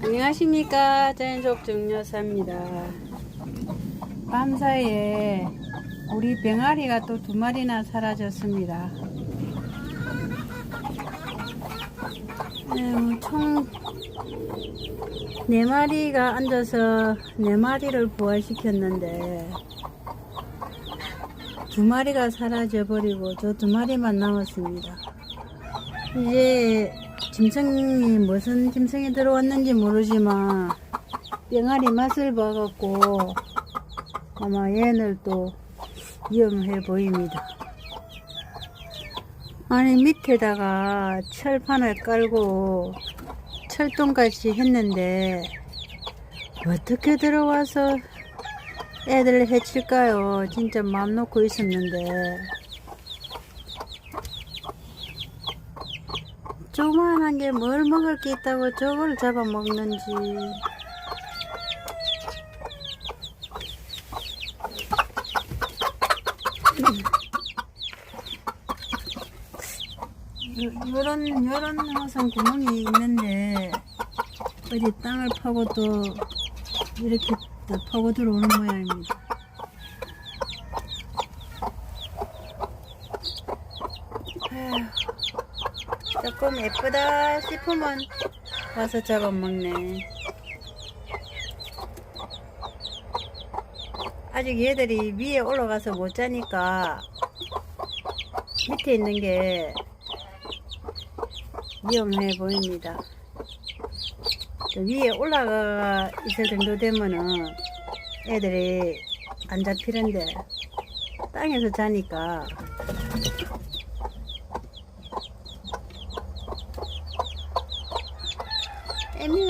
안녕하십니까 자연족 정여사입니다. 밤사이에 우리 병아리가 또 두 마리나 사라졌습니다. 음, 총네 마리가 앉아서 네 마리를 부활시켰는데 두 마리가 사라져 버리고 저 두 마리만 남았습니다 이제 짐승이 무슨 짐승이 들어왔는지 모르지만 병아리 맛을 봐갖고 아마 얘는 또 위험해 보입니다. 아니 밑에다가 철판을 깔고 철동같이 했는데 어떻게 들어와서 애들 해칠까요? 진짜 마음 놓고 있었는데 조그만한 게 뭘 먹을 게 있다고 저걸 잡아먹는지. 요- 요런, 요런 항상 구멍이 있는데, 어디 땅을 파고 또, 이렇게 또 파고 들어오는 모양입니다. 조금 예쁘다 싶으면 와서 잡아먹네. 아직 얘들이 위에 올라가서 못 자니까 밑에 있는 게 위험해 보입니다. 저 위에 올라가 있을 정도 되면은 애들이 안 잡히는데 땅에서 자니까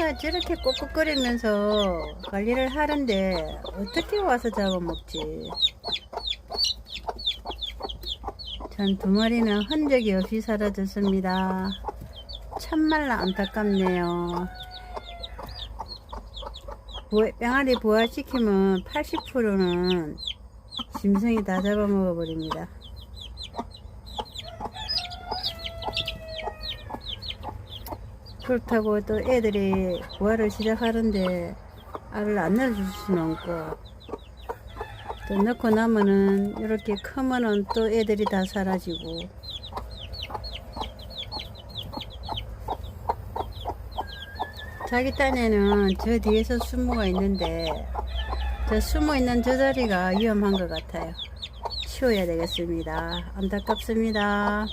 애미가 저렇게 꾹꾹거리면서 관리를 하는데 어떻게 와서 잡아먹지? 전 두 마리는 흔적이 없이 사라졌습니다. 참말로 안타깝네요. 병아리 부화시키면 80%는 짐승이 다 잡아먹어 버립니다. 그렇다고 또 애들이 부화를 시작하는데 알을 안 넣어줄 수는 없고 또 넣고 나면은 이렇게 크면은 또 애들이 다 사라지고. 자기 딴에는 저 뒤에서 숨어가 있는데 저 숨어 있는 저 자리가 위험한 것 같아요. 치워야 되겠습니다. 안타깝습니다